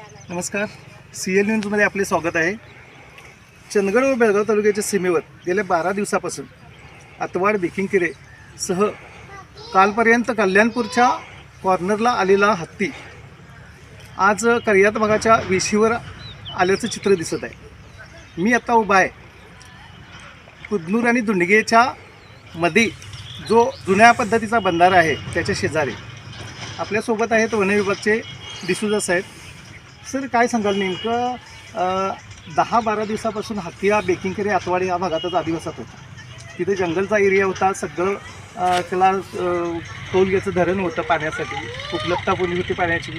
नमस्कार. C L न्यूजमध्ये आपले स्वागत आहे. चंदगड व बेळगाव तालुक्याच्या सीमेवर गेल्या बारा दिवसापासून अतवाड बेकिंगकिरे सह कालपर्यंत कल्याणपूरच्या कॉर्नरला आलेला हत्ती आज कर्यात भागाच्या वेशीवर आल्याचं चित्र दिसत आहे. मी आता उभा आहे. कुदनूर आणि दुंडगेच्या मध्ये जो जुन्या पद्धतीचा बंधारा आहे त्याच्या शेजारी. आपल्यासोबत आहेत वनविभागचे डिसूजा साहेब. सर काय सांगाल नेमकं? दहा बारा दिवसापासून हत्ती हा आतवाडी या भागातच आदिवासात होता. तिथे जंगलचा एरिया होता सगळं त्याला टोलगेचं धरण होतं पाण्यासाठी उपलब्धता बोलली होती पाण्याची.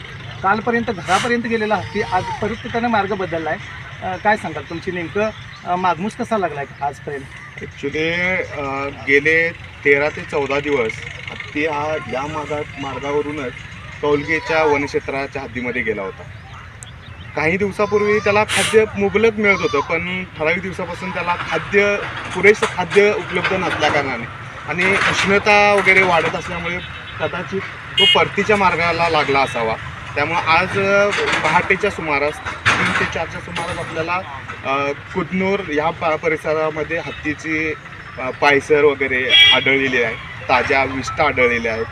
कालपर्यंत घरापर्यंत गेलेला हत्ती आज परत त्याने मार्ग बदलला आहे काय सांगाल तुमची नेमकं? मागमूस कसा लागला आहे आजपर्यंत ॲक्च्युली गेले तेरा ते चौदा दिवस हत्ती हा या मार्गात मार्गावरूनच टोलगेच्या वनक्षेत्राच्या हद्दीमध्ये गेला होता. काही दिवसापूर्वी त्याला खाद्य मुबलक मिळत होतं पण ठराविक दिवसापासून त्याला खाद्य पुरेसं खाद्य उपलब्ध नसल्या कारणाने. आणि उष्णता वगैरे वाढत असल्यामुळे कदाचित तो परतीच्या मार्गाला लागला असावा. त्यामुळं आज पहाटेच्या सुमारास तीन ते चारच्या सुमारास आपल्याला कुदनूर ह्या प परिसरामध्ये हत्तीची पायसर वगैरे आढळलेली आहे. ताज्या विष्ठा आढळलेल्या आहेत.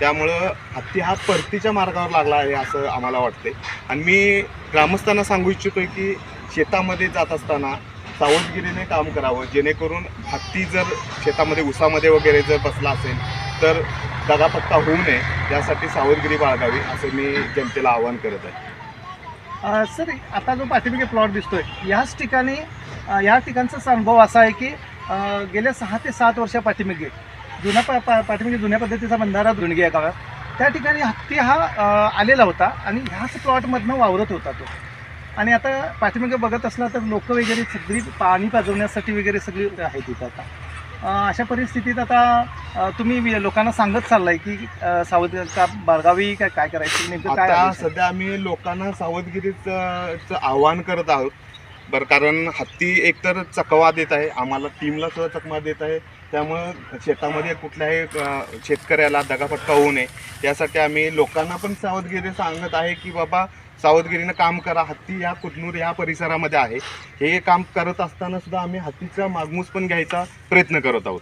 त्यामुळं हत्ती हा परतीच्या मार्गावर लागला आहे असं आम्हाला वाटते आणि मी ग्रामस्थांना सांगू इच्छितो की शेतामध्ये जात असताना सावधगिरीने काम करावं. जेणेकरून हत्ती जर शेतामध्ये उसामध्ये वगैरे जर बसला असेल तर दगापत्ता होऊ नये. यासाठी सावधगिरी बाळगावी असं मी जनतेला आवाहन करत आहे. सर आता जो पाठीमागे प्लॉट दिसतोय याच ठिकाणी या ठिकाणचाच अनुभव असा आहे की गेल्या सहा ते सात वर्षा पाठीमागे जुन्या पा पा- पाठीमागे जुन्या पद्धतीचा बंधारा दुणगी या गावात त्या ठिकाणी हत्ती हा अ, आलेला होता आणि ह्याच प्लॉटमधनं वावरत होता तो. आणि आता पाठीमागे बघत असला तर लोक वगैरे सगळी पाणी पाजवण्यासाठी वगैरे सगळी आहेत तिथं आता. अ, अशा परिस्थितीत आता अ, तुम्ही वि- लोकांना सांगत चाललाय की अ, सावध का बाळगावी काय काय करायचं? नेमकं काय आता आदेश आहे? सध्या आम्ही लोकांना सावधगिरीचं चं आवाहन करत आहोत. बरं कारण हत्ती एकतर चकवा देत आहे आम्हाला टीमला सुद्धा चकमा देत आहे. त्यामुळं शेतामध्ये कुठल्याही शेतकऱ्याला दगाफटका होऊ नये. यासाठी आम्ही लोकांना पण सावधगिरी सांगत आहे की बाबा सावधगिरीनं काम करा. हत्ती या कुटनूर या परिसरामध्ये आहे. हे काम करत असताना सुद्धा आम्ही हत्तीचा मागमूस पण घ्यायचा प्रयत्न करत आहोत.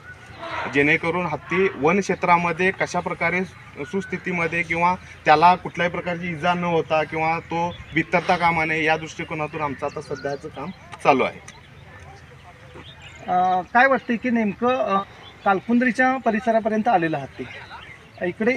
जेणेकरून हत्ती वन क्षेत्रामध्ये कशा प्रकारे सुस्थितीमध्ये किंवा त्याला कुठल्याही प्रकारची इजा न होता किंवा तो बितरता कामा नये या दृष्टिकोनातून आमचं आता सध्याचं काम चालू आहे. काय वाटतंय की नेमकं कालकुंद्रीच्या परिसरापर्यंत आलेलं हत्ती? इकडे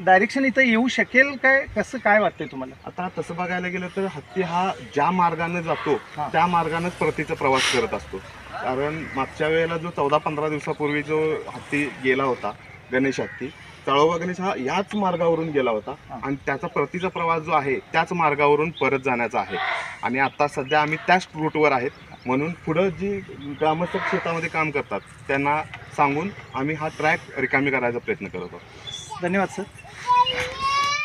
डायरेक्शन इथं येऊ शकेल काय? कसं काय वाटतंय तुम्हाला? आता तसं बघायला गेलं तर हत्ती हा ज्या मार्गाने जातो. त्या मार्गानेच परतीचा प्रवास करत असतो. कारण मागच्या वेळेला जो चौदा पंधरा दिवसापूर्वी जो हत्ती गेला होता गणेश हत्ती तळोबा गणेश हा याच मार्गावरून गेला होता. आणि त्याचा परतीचा प्रवास जो आहे त्याच मार्गावरून परत जाण्याचा आहे. आणि आता सध्या आम्ही त्याच रूटवर आहेत. म्हणून पुढं जी ग्रामस्थ शेतामध्ये काम करतात त्यांना सांगून आम्ही हा ट्रॅक रिकामी करायचा प्रयत्न करत आहोत. धन्यवाद सर.